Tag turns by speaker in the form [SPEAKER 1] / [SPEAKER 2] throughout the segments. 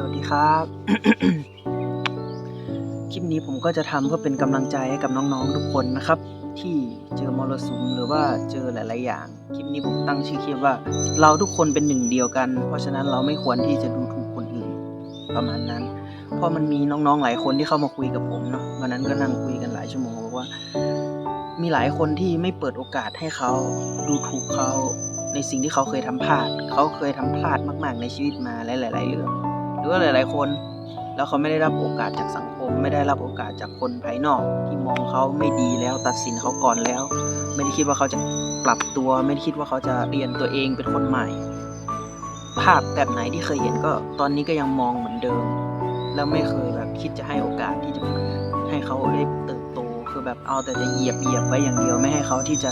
[SPEAKER 1] สวัสดีครับ คลิปนี้ผมก็จะทำเพื่อเป็นกำลังใจให้กับน้องๆทุกคนนะครับ ที่เจอมรสุมหรือว่าเจอหลาย ๆ อย่าง คลิปนี้ผมตั้งชื่อคลิปว่า เราทุกคนเป็นหนึ่งเดียวกัน เพราะฉะนั้นเราไม่ควรที่จะดูถูกคนอื่นประมาณนั้น เพราะมันมีน้อง ๆ หลายคนที่เข้ามาคุยกับผมเนาะวันนั้นก็นั่งคุยกันหลายชั่วโมงบอกว่า มีหลายคนที่ไม่เปิดโอกาสให้เขาดูถูกเขาในสิ่งที่เขาเคยทำพลาด เขาเคยทำพลาดมาก ๆ ในชีวิตมาหลายๆเรื่อง หรือว่าหลาย ๆ คน แล้วเขาไม่ได้รับโอกาสจากสังคม ไม่ได้รับโอกาสจากคนภายนอก ที่มองเขาไม่ดีแล้วตัดสินเขาก่อนแล้ว ไม่ได้คิดว่าเขาจะปรับตัว ไม่ได้คิดว่าเขาจะเปลี่ยนตัวเองเป็นคนใหม่ ภาพแบบไหนที่เคยเห็นก็ตอนนี้ก็ยังมองเหมือนเดิม แล้วไม่เคยแบบคิดจะให้โอกาสที่จะให้เขาได้เติบโตคือแบบเอาแต่จะเหยียบเหยียบไว้อย่างเดียวไม่ให้เขาที่จะ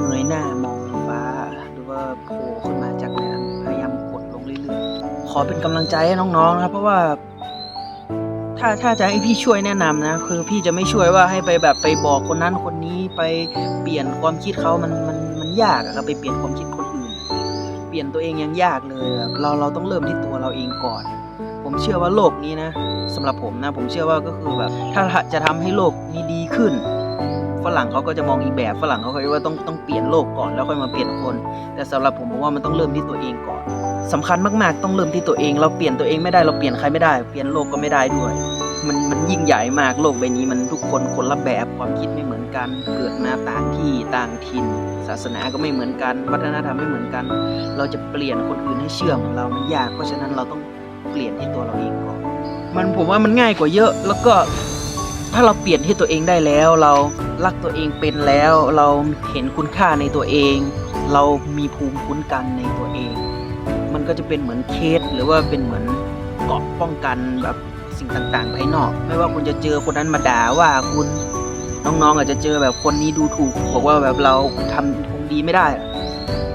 [SPEAKER 1] เงยหน้ามองฟ้า หรือว่าโผล่ขึ้นมาจากน้ำพยายามกดลงเรื่อยๆ ขอเป็นกำลังใจให้น้องๆนะครับ เพราะว่า ถ้าถ้าจะให้พี่ช่วยแนะนำนะ คือพี่จะไม่ช่วยว่าให้ไปแบบไปบอกคนนั้นคนนี้ไปเปลี่ยนความคิดเขามันมันมันยากอะครับไปเปลี่ยนความคิดคนอื่น เปลี่ยนตัวเองยังยากเลยเราเราต้องเริ่มที่ตัวเราเองก่อน ผมเชื่อว่าโลกนี้นะสำหรับผมนะ ผมเชื่อว่าก็คือแบบ ถ้าจะทำให้โลกนี้ดีขึ้น ฝรั่งเขาก็จะมองอีกแบบฝรั่งเขาคิดว่าต้องต้องเปลี่ยนโลกก่อนแล้วค่อยมาเปลี่ยนคน แต่สำหรับผมผมว่ามันต้องเริ่มที่ตัวเองก่อนสำคัญมากๆ ต้องเริ่มที่ตัวเอง เราเปลี่ยนตัวเองไม่ได้เราเปลี่ยนใครไม่ได้เปลี่ยนโลกก็ไม่ได้ด้วย มันมันยิ่งใหญ่มากโลกใบนี้มันทุกคนคนละแบบความคิดไม่เหมือนกัน เกิดมาต่างที่ต่างถิ่น ศาสนาก็ไม่เหมือนกัน วัฒนธรรมไม่เหมือนกัน เราจะเปลี่ยนคนอื่นให้เชื่อเหมือนเรามันยากเพราะฉะนั้นเราต้องเปลี่ยนที่ตัวเราเองก่อนมันผมว่ามันง่ายกว่าเยอะแล้วก็ ถ้าเราเปลี่ยนที่ตัวเองได้แล้ว เรารักตัวเองเป็นแล้ว เราเห็นคุณค่าในตัวเอง เรามีภูมิคุ้นกันในตัวเอง มันก็จะเป็นเหมือนเคสหรือว่าเป็นเหมือนเกาะป้องกันแบบสิ่งต่างๆภายนอก ไม่ว่าคุณจะเจอคนนั้นมาด่าว่าคุณน้องๆอาจจะเจอแบบคนนี้ดูถูก บอกว่าแบบเราทำคงดีไม่ได้อะ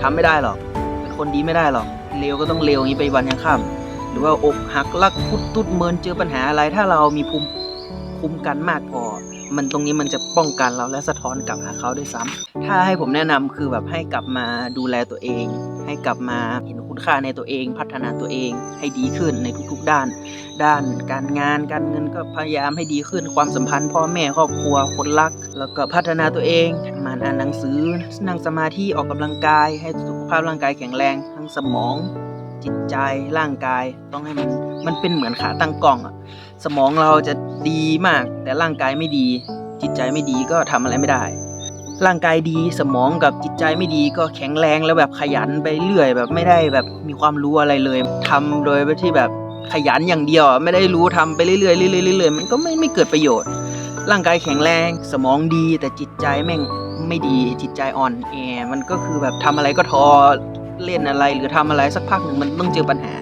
[SPEAKER 1] ทำไม่ได้หรอกเป็นคนดีไม่ได้หรอกเลวก็ต้องเลวอย่างนี้ไปวันยังค่ำหรือว่าอกหักรักพุดตุดเมินเจอปัญหาอะไรถ้าเรามีภูมิ คุ้มกันมากพอ มันตรงนี้มันจะป้องกันเราและสะท้อนกลับหาเขาด้วยซ้ำถ้าให้ผมแนะนำคือแบบให้กลับมาดูแลตัวเอง ให้กลับมาเห็นคุณค่าในตัวเอง พัฒนาตัวเองให้ดีขึ้นในทุกๆด้าน ด้านการงานการเงินก็พยายามให้ดีขึ้นความสัมพันธ์พ่อแม่ครอบครัวคนรัก แล้วก็พัฒนาตัวเองมันอ่านหนังสือนั่งสมาธิออกกำลังกาย ให้สุขภาพร่างกายแข็งแรงทั้งสมอง จิตใจร่างกายต้องให้มันมันเป็นเหมือนขาตั้งกล้องอะสมองเราจะดีมาก แต่ร่างกายไม่ดี จิตใจไม่ดีก็ทำอะไรไม่ได้ ร่างกายดีสมองกับจิตใจไม่ดีก็แข็งแรงแล้วแบบขยันไปเรื่อย แบบไม่ได้แบบมีความรู้อะไรเลยทำโดยที่แบบขยันอย่างเดียวไม่ได้รู้ทำไปเรื่อยๆเรื่อยๆเรื่อยๆมันก็ไม่ไม่เกิดประโยชน์ ร่างกายแข็งแรงสมองดีแต่จิตใจแม่งไม่ดีจิตใจอ่อนแอมันก็คือแบบทำอะไรก็ท้อ เล่นอะไรหรือทำอะไรสักพักหนึ่งมันต้องเจอปัญหา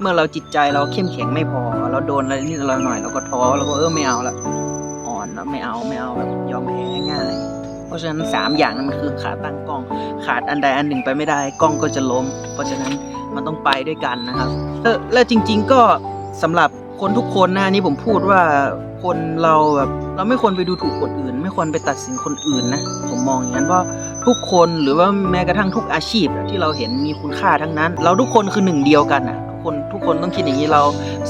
[SPEAKER 1] เมื่อเราจิตใจเราเข้มแข็งไม่พอ เราโดนอะไรนิดอะไรหน่อยเราก็ท้อเราก็เออไม่เอาละอ่อนแล้วไม่เอาไม่เอาแบบยอมแพ้ง่ายเพราะฉะนั้นสามอย่างนั้นมันคือขาตั้งกล้อง ขาดอันใดอันหนึ่งไปไม่ได้กล้องก็จะล้ม เพราะฉะนั้นมันต้องไปด้วยกันนะครับเออแล้วจริง ๆก็สำหรับคนทุกคนนะนี่ผมพูดว่าคนเราแบบเราไม่ควรไปดูถูกคนอื่น ไม่ควรไปตัดสินคนอื่นนะผมมองอย่างนั้นเพราะ ทุกคนหรือว่าแม้กระทั่งทุกอาชีพที่เราเห็นมีคุณค่าทั้งนั้น เราทุกคนคือหนึ่งเดียวกันนะทุกคนทุกคนต้องคิดอย่างนี้เรา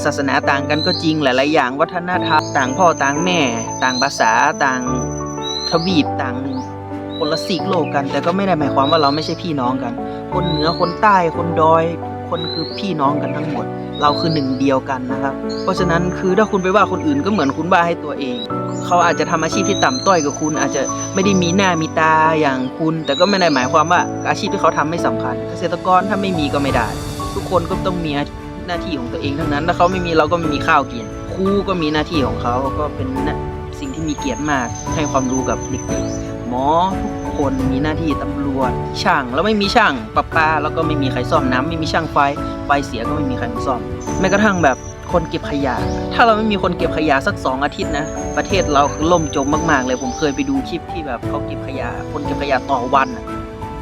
[SPEAKER 1] ศาสนาต่างกันก็จริงหลาย ๆ อย่างวัฒนธรรมต่างพ่อต่างแม่ ต่างภาษาต่างทวีปต่างคนละสีกโลกกัน แต่ก็ไม่ได้หมายความว่าเราไม่ใช่พี่น้องกัน คนเหนือคนใต้คนดอยทุ คนคือพี่น้องกันทั้งหมด เราคือหนึ่งเดียวกันนะครับ เพราะฉะนั้นคือถ้าคุณไปว่าคนอื่นก็เหมือนคุณว่าให้ตัวเอง เขาอาจจะทำอาชีพที่ต่ำต้อยกว่าคุณ อาจจะไม่ได้มีหน้ามีตาอย่างคุณ แต่ก็ไม่ได้หมายความว่าอาชีพที่เขาทำไม่สำคัญ เกษตรกรถ้าไม่มีก็ไม่ได้ ทุกคนก็ต้องมีหน้าที่ของตัวเองทั้งนั้น ถ้าเขาไม่มีเราก็ไม่มีข้าวกิน ครูก็มีหน้าที่ของเขาก็เป็นสิ่งที่มีเกียรติมากให้ความรู้กับเด็กๆ หมอทุกคนมีหน้าที่ตำรวจช่างแล้วไม่มีช่างประปาแล้วก็ไม่มีใครซ่อมน้ำไม่มีช่างไฟไฟเสียก็ไม่มีใครมาซ่อมแม้กระทั่งแบบคนเก็บขยะ ถ้าเราไม่มีคนเก็บขยะสักสองอาทิตย์นะ ประเทศเราคือล่มจมมากๆเลย ผมเคยไปดูคลิปที่แบบเขาเก็บขยะ คนเก็บขยะต่อวัน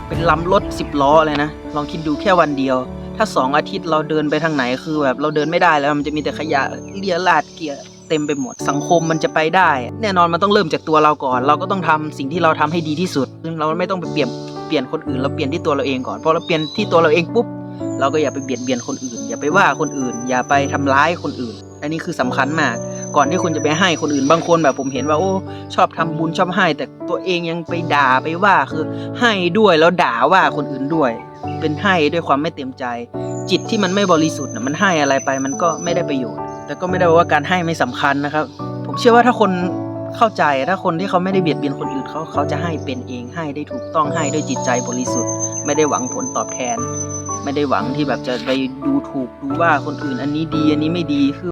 [SPEAKER 1] เป็นลำรถสิบล้อเลยนะ ลองคิดดูแค่วันเดียว ถ้าสองอาทิตย์เราเดินไปทางไหนคือแบบเราเดินไม่ได้แล้วมันจะมีแต่ขยะเลียลาดเกลีย เต็มไปหมด สังคมมันจะไปได้ แน่นอนมันต้องเริ่มจากตัวเราก่อน เราก็ต้องทำสิ่งที่เราทำให้ดีที่สุด ซึ่งเราไม่ต้องไปเปลี่ยนเปลี่ยนคนอื่นเราเปลี่ยนที่ตัวเราเองก่อนพอเราเปลี่ยนที่ตัวเราเองปุ๊บเราก็อย่าไปเบียดเบียนคนอื่น อย่าไปว่าคนอื่น อย่าไปทำร้ายคนอื่น อันนี้คือสำคัญมาก ก่อนที่คุณจะไปให้คนอื่นบางคนแบบผมเห็นว่าโอ้ชอบทำบุญชอบให้ แต่ตัวเองยังไปด่าไปว่าคือให้ด้วยแล้วด่าว่าคนอื่นด้วย เป็นให้ด้วยความไม่เต็มใจ จิตที่มันไม่บริสุทธิ์นะมันให้อะไรไปมันก็ไม่ได้ประโยชน์ แต่ก็ไม่ได้ว่าการให้ไม่สำคัญนะครับ ผมเชื่อว่าถ้าคนเข้าใจถ้าคนที่เขาไม่ได้เบียดเบียนคนอื่นเขาเขาจะให้เป็นเองให้ได้ถูกต้องให้ด้วยจิตใจบริสุทธิ์ ไม่ได้หวังผลตอบแทน ไม่ได้หวังที่แบบจะไปดูถูกดูว่าคนอื่นอันนี้ดีอันนี้ไม่ดีคือ